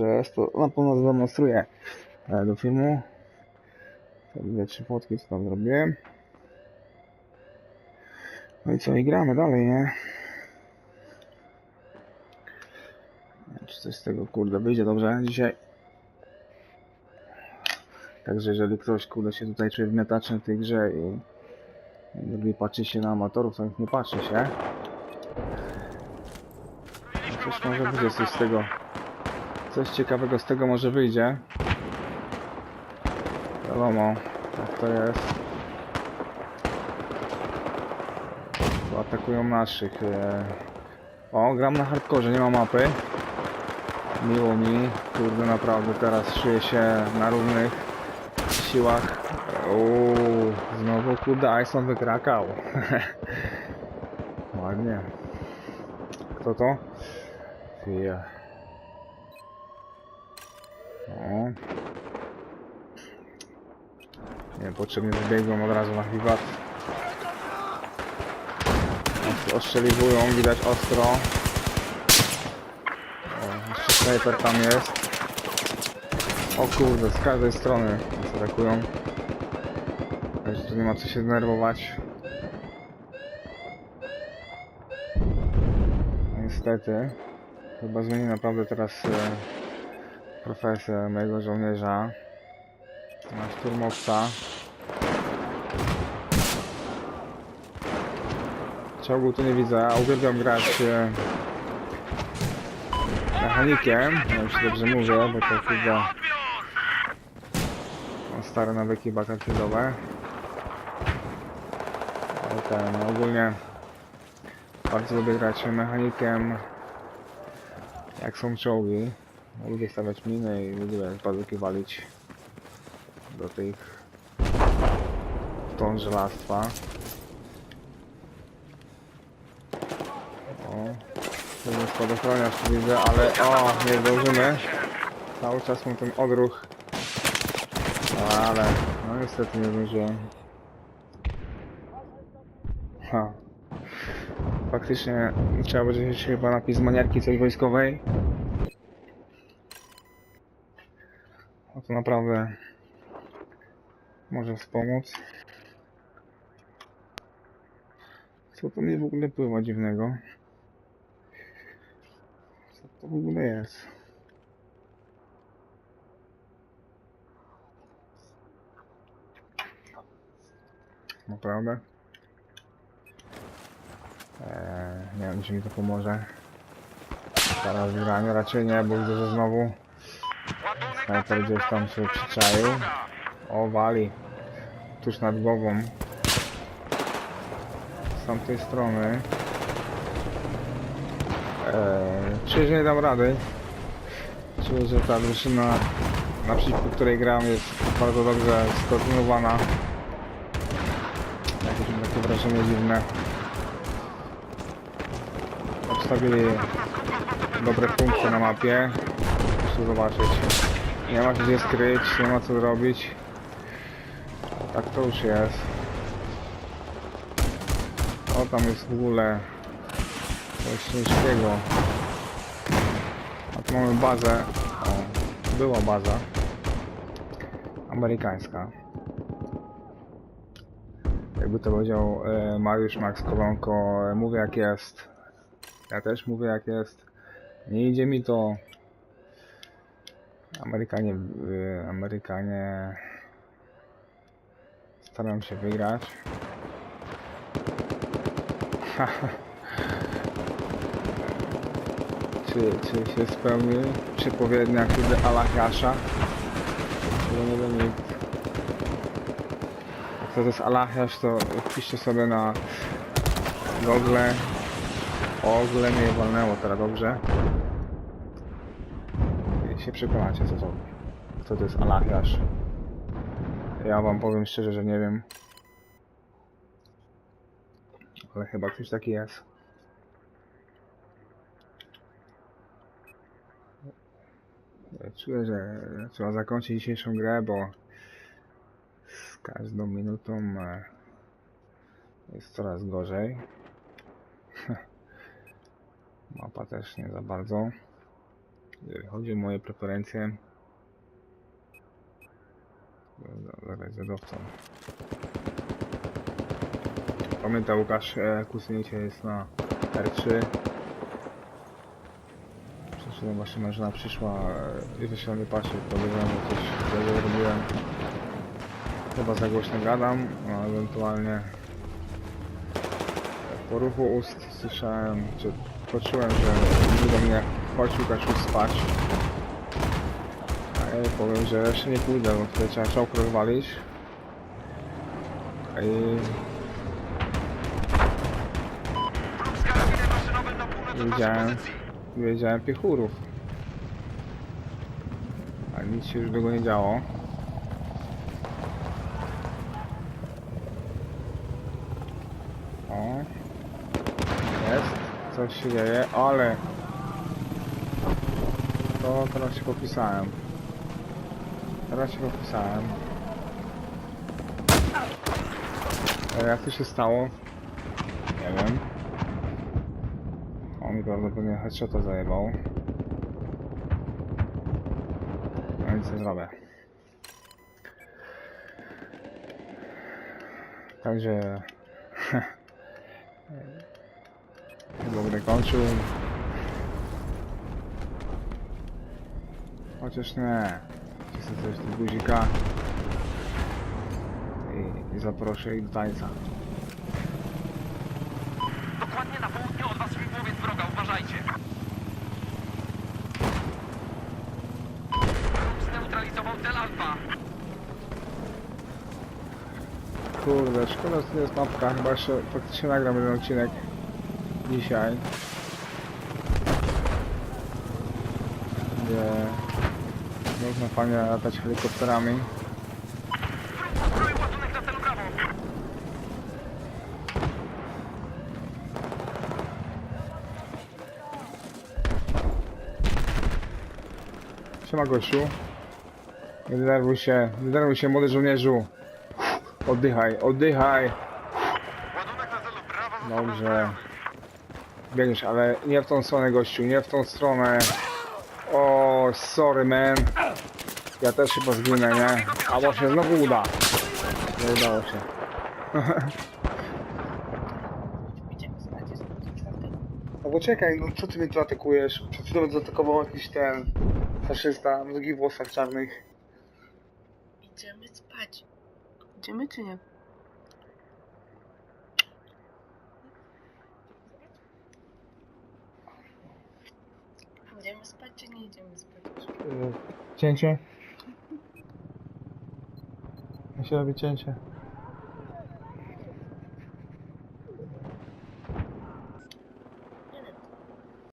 że jest to na pewno zademonstruję e, do filmu. To dwie, trzy fotki, co tam zrobiłem. No i co, i gramy dalej, nie? Czy coś z tego, kurde, wyjdzie dobrze dzisiaj? Także jeżeli ktoś, kurde, się tutaj czuje wmiataczem w tej grze i i lubi patrzeć się na amatorów, to niech nie patrzy się. No Coś może wyjdzie coś z tego. Coś ciekawego z tego może wyjdzie. Wiadomo, jak to jest. Atakują naszych. e. O, gram na hardkorze, nie ma mapy. Miło mi, kurde naprawdę teraz czuję się na równych siłach. Uuu, znowu kurde Iceland wykrakał. Ładnie. Kto to? Fia. Nie, potrzebnie wybiegłem od razu na wiwat. Os- Ostrzeliwują, widać ostro. O, jeszcze snajper tam jest. O kurde, z każdej strony nas atakują. Także tu nie ma co się denerwować. No Niestety. Chyba zmieni naprawdę teraz e, profesję mojego żołnierza. Na szturmowca. Czołgu tu nie widzę, a uwielbiam grać e, mechanikiem. Wiem czy dobrze mówię, bo to chyba Mam stare nawyki bakalfieldowe. Ale ten, no ogólnie bardzo lubię grać mechanikiem jak są czołgi. Lubię stawiać miny i lubię bazuki walić do tych ton żelastwa. O, jest spadochroniarz widzę, ale o, nie zdążymy. Cały czas mam ten odruch ale no niestety nie zdążyłem. Ha. Faktycznie trzeba będzie mieć chyba napis maniarki coś wojskowej. No to naprawdę może wspomóc. Co to mnie w ogóle pływa dziwnego? Co to w ogóle jest? Naprawdę? Eee, nie wiem, czy mi to pomoże. Teraz granie raczej nie, bo widzę, że znowu snajper gdzieś tam się przyczaił. O, wali. Tuż nad głową. Z tamtej strony. Eee, że nie dam rady. Czuję, że ta drużyna, naprzeciwko której gram, jest bardzo dobrze skoordynowana. Jakieś mam takie wrażenie dziwne. Obstawili dobre punkty na mapie. Muszę zobaczyć. Nie ma gdzie skryć, nie ma co zrobić. Tak to już jest. O, tam jest w ogóle coś ciężkiego. A tu mamy bazę. O, była baza. Amerykańska jakby to powiedział e, Mariusz Max Kolonko, e, mówię jak jest. Ja też mówię jak jest. Nie idzie mi to. Amerykanie, e, Amerykanie staram się wygrać. czy, czy się spełni przepowiednia kiedy Alachiasza? Tego nie wiem nikt. Jak to jest Alachiasz, to wpiszcie sobie na Google. O, Google mnie walnęło teraz dobrze. I się przekonacie co to. Co to jest Alachiasz. Ja wam powiem szczerze, że nie wiem. Ale chyba ktoś taki jest. Czuję, że trzeba zakończyć dzisiejszą grę, bo z każdą minutą e, jest coraz gorzej. Mapa też nie za bardzo. Jeżeli chodzi o moje preferencje, jadowcą. Pamiętaj Łukasz, e, kusnięcie jest na R3. Przeszedłem właśnie mężna przyszła e, i wyszła nie patrzy, powiedziałem, że coś złego robiłem. Chyba za głośno gadam, a ewentualnie po ruchu ust słyszałem, czy poczułem, że do mnie chodź Łukasz już spać. Powiem, że jeszcze nie pójdę, bo tutaj trzeba czołg rozwalić. I Wiedziałem. wiedziałem piechurów. A nic się już tego nie działo. O. Jest. Coś się dzieje, ale... To teraz się popisałem. Teraz się popisałem. E, Jak to się stało? Nie wiem. On mi prawdopodobnie headshota zajebał. No i co zrobię? Także... Chyba będę kończył. Chociaż nie. Wcisnę coś do guzika. I, I zaproszę ich do tańca. Dokładnie na południe od was śmigłowiec wroga, uważajcie. Zneutralizował cel Alfa. Kurde, szkoda, że to nie jest mapka. Chyba jeszcze faktycznie nagram jeden odcinek dzisiaj. Gdzie można fajnie latać helikopterami. Siema gościu. Nie denerwuj się, nie denerwuj się młody żołnierzu. Oddychaj, oddychaj. Dobrze. Biegniesz, ale nie w tą stronę gościu, nie w tą stronę. O, sorry man. Ja też chyba zginę, nie? Albo się znowu uda. Nie udało się. Idziemy spać, jest po czwartej. No bo czekaj, no co ty mnie tu atakujesz? Przed chwilą zaatakował jakiś ten faszysta w długich włosach czarnych. Idziemy spać. Idziemy czy nie? Idziemy spać czy nie idziemy spać? Cięcie? Się robi cięcie.